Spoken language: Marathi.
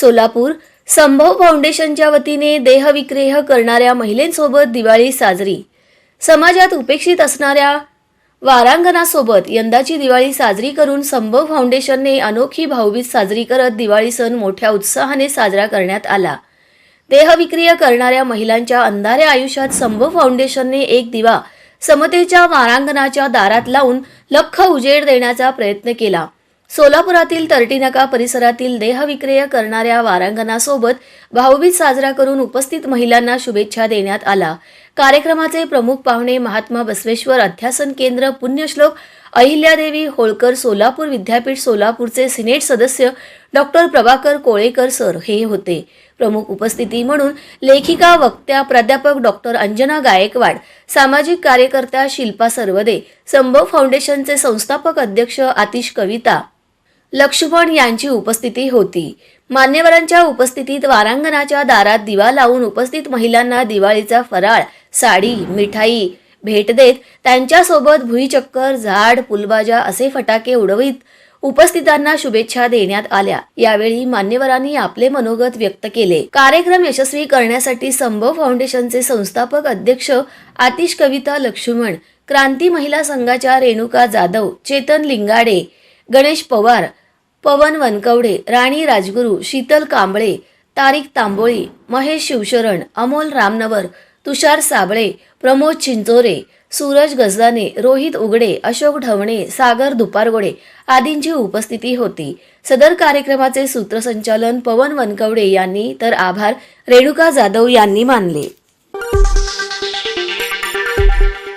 सोलापूर संभव फाउंडेशनच्या वतीने देहविक्रेह करणाऱ्या महिलेंसोबत दिवाळी साजरी. समाजात उपेक्षित असणाऱ्या वारांगणासोबत यंदाची दिवाळी साजरी करून संभव फाउंडेशनने अनोखी भाऊबीज साजरी करत दिवाळी सण मोठ्या उत्साहाने साजरा करण्यात आला. देहविक्रिय करणाऱ्या महिलांच्या अंधाऱ्या आयुष्यात संभव फाउंडेशनने एक दिवा समतेच्या वारांगणाच्या दारात लावून लख उजेड देण्याचा प्रयत्न केला. सोलापुरातील तर्टीनाका परिसरातील देहविक्रय करणाऱ्या वारांगणासोबत भाऊबीज साजरा करून उपस्थित महिलांना शुभेच्छा देण्यात आला. कार्यक्रमाचे प्रमुख पाहुणे महात्मा बसवेश्वर अध्यासन केंद्र पुण्यश्लोक अहिल्यादेवी होळकर सोलापूर विद्यापीठ सोलापूरचे सिनेट सदस्य डॉक्टर प्रभाकर कोळेकर सर हे होते. प्रमुख उपस्थिती म्हणून लेखिका वक्त्या प्राध्यापक डॉक्टर अंजना गायकवाड सामाजिक कार्यकर्त्या शिल्पा सरवदे संभव फाउंडेशनचे संस्थापक अध्यक्ष आतिश कविता लक्ष्मण यांची उपस्थिती होती. मान्यवरांच्या उपस्थितीत वारांगणाच्या दारात दिवा लावून उपस्थित महिलांना दिवाळीचा फराळ साडी मिठाई भेट देत त्यांच्यासोबत भुईचक्कर झाड फुलबाजा असे फटाके उडवीत उपस्थितांना शुभेच्छा देण्यात आल्या. यावेळी मान्यवरांनी आपले मनोगत व्यक्त केले. कार्यक्रम यशस्वी करण्यासाठी संभव फाउंडेशनचे संस्थापक अध्यक्ष आतिश कविता लक्ष्मण क्रांती महिला संघाच्या रेणुका जाधव चेतन लिंगाडे गणेश पवार पवन वनकवडे राणी राजगुरू शीतल कांबळे तारिक तांबोळी महेश शिवशरण अमोल रामनवर तुषार साबळे प्रमोद चिंचोरे सूरज गजलाने रोहित उगडे अशोक ढवणे सागर दुपारगोडे आदींची उपस्थिती होती. सदर कार्यक्रमाचे सूत्रसंचालन पवन वनकवडे यांनी तर आभार रेणुका जाधव यांनी मानले.